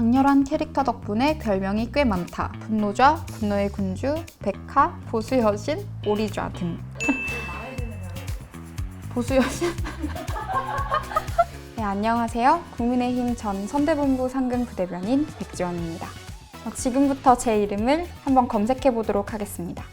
강렬한 캐릭터 덕분에 별명이 꽤 많다. 분노좌, 분노의 군주, 백화, 보수 여신, 오리좌 등. 보수 여신? 네, 안녕하세요. 국민의힘 전 선대본부 상근 부대변인 백지원입니다. 어, 지금부터 제 이름을 한번 검색해 보도록 하겠습니다.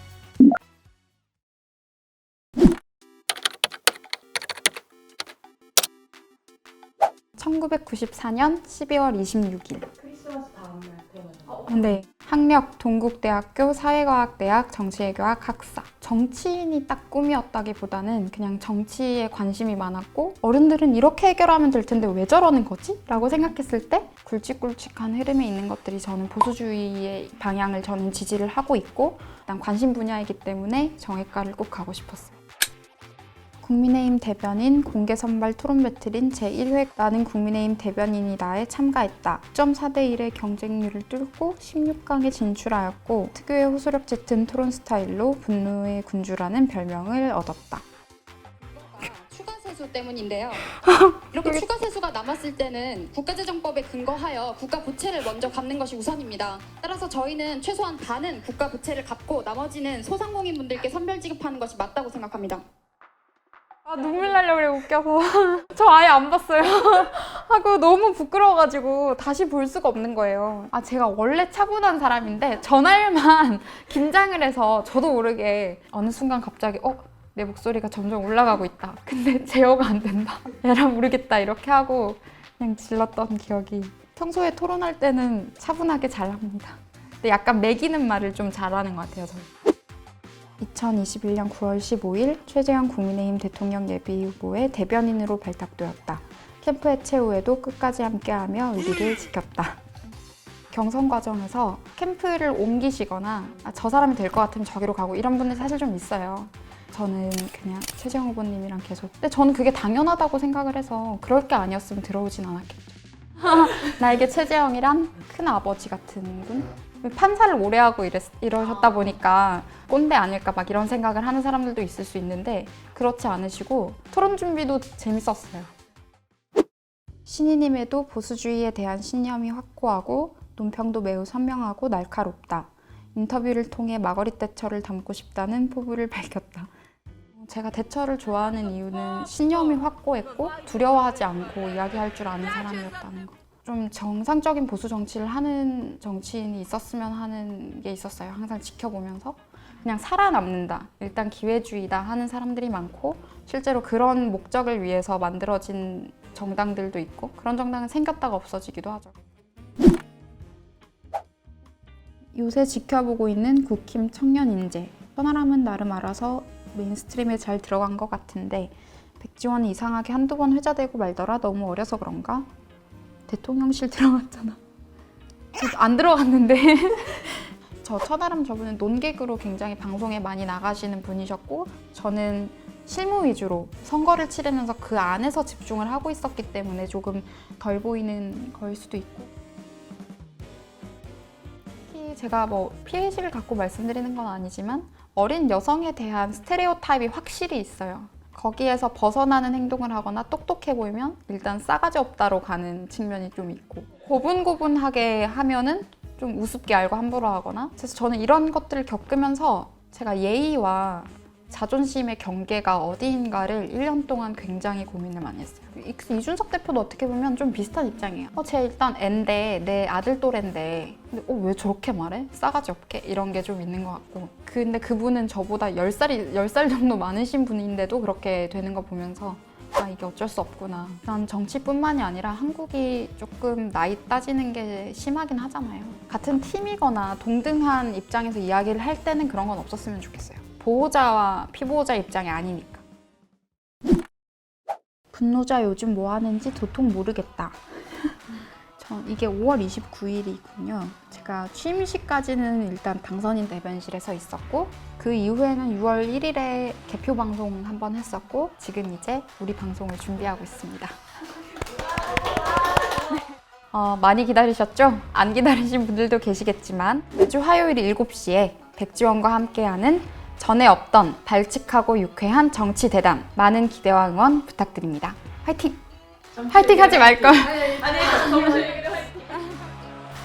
(1994년 12월 26일) 크리스마스 다음 날 태어나셨어요. 네. 학력 동국대학교 사회과학대학 정치외교학 학사. 정치인이 딱 꿈이었다기보다는 그냥 정치에 관심이 많았고 어른들은 이렇게 해결하면 될 텐데 왜 저러는 거지? 라고 생각했을 때 굵직굵직한 흐름에 있는 것들이 저는 보수주의의 방향을 저는 지지를 하고 있고 일단 관심 분야이기 때문에 정외과를 꼭 가고 싶었어요. 국민의힘 대변인 공개 선발 토론 배틀인 제1회 나는 국민의힘 대변인이다에 참가했다. 6.4대 1의 경쟁률을 뚫고 16강에 진출하였고 특유의 호소력 짙은 토론 스타일로 분노의 군주라는 별명을 얻었다. 추가 세수 때문인데요. 이렇게 추가 세수가 남았을 때는 국가재정법에 근거하여 국가 부채를 먼저 갚는 것이 우선입니다. 따라서 저희는 최소한 반은 국가 부채를 갚고 나머지는 소상공인분들께 선별 지급하는 것이 맞다고 생각합니다. 아 눈물 나려고 그래 웃겨서. 저 아예 안 봤어요. 하고 너무 부끄러워가지고 다시 볼 수가 없는 거예요. 아 제가 원래 차분한 사람인데 전날만 긴장을 해서 저도 모르게 어느 순간 갑자기 어? 내 목소리가 점점 올라가고 있다. 근데 제어가 안 된다. 에라 모르겠다. 이렇게 하고 그냥 질렀던 기억이 평소에 토론할 때는 차분하게 잘합니다. 근데 약간 매기는 말을 좀 잘하는 것 같아요 저는 2021년 9월 15일 최재형 국민의힘 대통령 예비 후보의 대변인으로 발탁되었다. 캠프 해체 후에도 끝까지 함께하며 의리를 지켰다. 경선 과정에서 캠프를 옮기시거나 아, 저 사람이 될 것 같으면 저기로 가고 이런 분들 사실 좀 있어요. 저는 그냥 최재형 후보님이랑 계속 근데 저는 그게 당연하다고 생각을 해서 그럴 게 아니었으면 들어오진 않았겠죠. 나에게 최재형이란 큰 아버지 같은 분? 판사를 오래 하고 이랬, 이러셨다 보니까 꼰대 아닐까 막 이런 생각을 하는 사람들도 있을 수 있는데 그렇지 않으시고 토론 준비도 재밌었어요. 신이님에도 보수주의에 대한 신념이 확고하고 논평도 매우 선명하고 날카롭다. 인터뷰를 통해 마거리 대처를 담고 싶다는 포부를 밝혔다. 제가 대처를 좋아하는 이유는 신념이 확고했고 두려워하지 않고 이야기할 줄 아는 사람이었다는 거. 좀 정상적인 보수 정치를 하는 정치인이 있었으면 하는 게 있었어요. 항상 지켜보면서 그냥 살아남는다. 일단 기회주의다 하는 사람들이 많고 실제로 그런 목적을 위해서 만들어진 정당들도 있고 그런 정당은 생겼다가 없어지기도 하죠. 요새 지켜보고 있는 국힘 청년 인재. 천하람은 나름 알아서 메인스트림에 잘 들어간 것 같은데 백지원은 이상하게 한두 번 회자되고 말더라. 너무 어려서 그런가? 대통령실 들어갔잖아. 저안 들어갔는데. 저 천하람 저분은 논객으로 굉장히 방송에 많이 나가시는 분이셨고 저는 실무 위주로 선거를 치르면서 그 안에서 집중을 하고 있었기 때문에 조금 덜 보이는 거일 수도 있고 특히 제가 뭐 피해의식을 갖고 말씀드리는 건 아니지만 어린 여성에 대한 스테레오 타입이 확실히 있어요. 거기에서 벗어나는 행동을 하거나 똑똑해 보이면 일단 싸가지 없다로 가는 측면이 좀 있고 고분고분하게 하면은 좀 우습게 알고 함부로 하거나 그래서 저는 이런 것들을 겪으면서 제가 예의와 자존심의 경계가 어디인가를 1년 동안 굉장히 고민을 많이 했어요. 이- 이준석 대표도 어떻게 보면 좀 비슷한 입장이에요. 어, 쟤 일단 앤데 내 아들 또래인데 근데 어, 왜 저렇게 말해? 싸가지 없게? 이런 게 좀 있는 것 같고 근데 그분은 저보다 10살이, 10살 정도 많으신 분인데도 그렇게 되는 거 보면서 아 이게 어쩔 수 없구나. 난 정치뿐만이 아니라 한국이 조금 나이 따지는 게 심하긴 하잖아요. 같은 팀이거나 동등한 입장에서 이야기를 할 때는 그런 건 없었으면 좋겠어요. 보호자와 피보호자 입장이 아니니까. 분노자 요즘 뭐 하는지 도통 모르겠다. 전 이게 5월 29일이군요. 제가 취임식까지는 일단 당선인 대변실에서 있었고 그 이후에는 6월 1일에 개표 방송 한번 했었고 지금 이제 우리 방송을 준비하고 있습니다. 네. 어, 많이 기다리셨죠? 안 기다리신 분들도 계시겠지만 매주 화요일 7시에 백지원과 함께하는 전에 없던 발칙하고 유쾌한 정치 대담 많은 기대와 응원 부탁드립니다. 화이팅! 화이팅 하지 말걸. 아니, 얘기를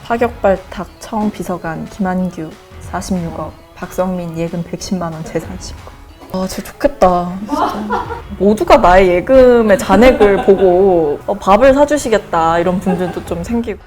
파격발탁 처음 비서관 김한규 46억. 박성민 예금 110만 원 재산 신고. 아 진짜 좋겠다. 진짜. 모두가 나의 예금의 잔액을 보고 어, 밥을 사주시겠다 이런 분들도 좀 생기고